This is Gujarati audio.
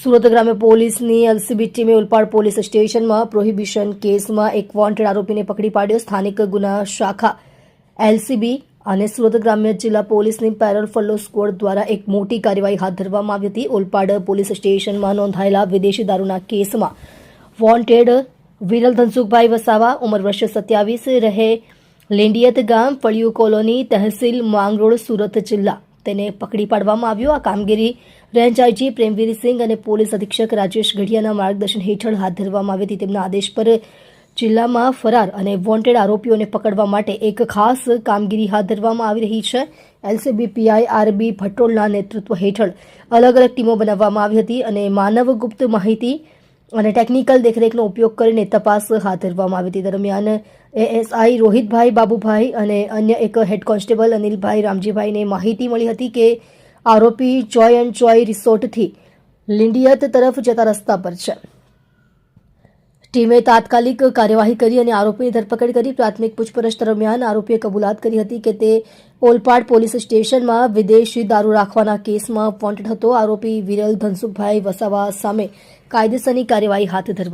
સુરત ગ્રામ્ય પોલીસની એલસીબી ટીમે ઉલપાડ પોલીસ સ્ટેશનમાં પ્રોહિબિશન કેસમાં એક વોન્ટેડ આરોપીને પકડી પાડ્યો સ્થાનિક ગુના શાખા. એલસીબી અને સુરત ગ્રામ્ય જિલ્લા પોલીસની પેરલ ફલ્લો સ્કવોડ દ્વારા એક મોટી કાર્યવાહી હાથ ધરવામાં આવી હતી. ઓલપાડ પોલીસ સ્ટેશનમાં નોંધાયેલા વિદેશી દારૂના કેસમાં વોન્ટેડ વિરલ ધનસુખભાઈ વસાવા, ઉંમર વર્ષ સત્યાવીસ, રહે લેંડિયત ગામ, ફળિયું કોલોની, તહેસીલ, માંગરોળ, સુરત જિલ્લા. તેને પકડી પાડવામાં આવ્યો. આ કામગીરી રેન્જ આઈજી પ્રેમવીરસિંહ અને પોલીસ અધિક્ષક રાજેશ ગઢિયાના માર્ગદર્શન હેઠળ હાથ ધરવામાં આવી હતી. તેમના આદેશ પર જિલ્લામાં ફરાર અને વોન્ટેડ આરોપીઓને પકડવા માટે એક ખાસ કામગીરી હાથ ધરવામાં આવી રહી છે. એલસીબીપીઆઈ આરબી ભટ્ટોલના નેતૃત્વ હેઠળ અલગ અલગ ટીમો બનાવવામાં આવી હતી અને માનવ ગુપ્ત માહિતી અને ટેકનિકલ દેખરેખનો ઉપયોગ કરીને તપાસ હાથ ધરવામાં આવી હતી. દરમિયાન એએસઆઈ રોહિતભાઈ બાબુભાઈ અને અન્ય એક હેડ કોન્સ્ટેબલ અનિલભાઈ રામજીભાઈને માહિતી મળી હતી કે આરોપી ચોય એન્ડ ચોય રિસોર્ટથી લિંડિયત તરફ જતા રસ્તા પર છે. ટીમે તાત્કાલિક કાર્યવાહી કરી અને આરોપીની ધરપકડ કરી. પ્રાથમિક પૂછપરછ દરમિયાન આરોપીએ કબૂલાત કરી હતી કે તે ઓલપાડ પોલીસ સ્ટેશનમાં વિદેશી દારૂ રાખવાના કેસમાં વોન્ટેડ હતો. આરોપી વિરલ ધનસુખભાઈ વસાવા સામે કાયદેસરની કાર્યવાહી હાથ ધરવા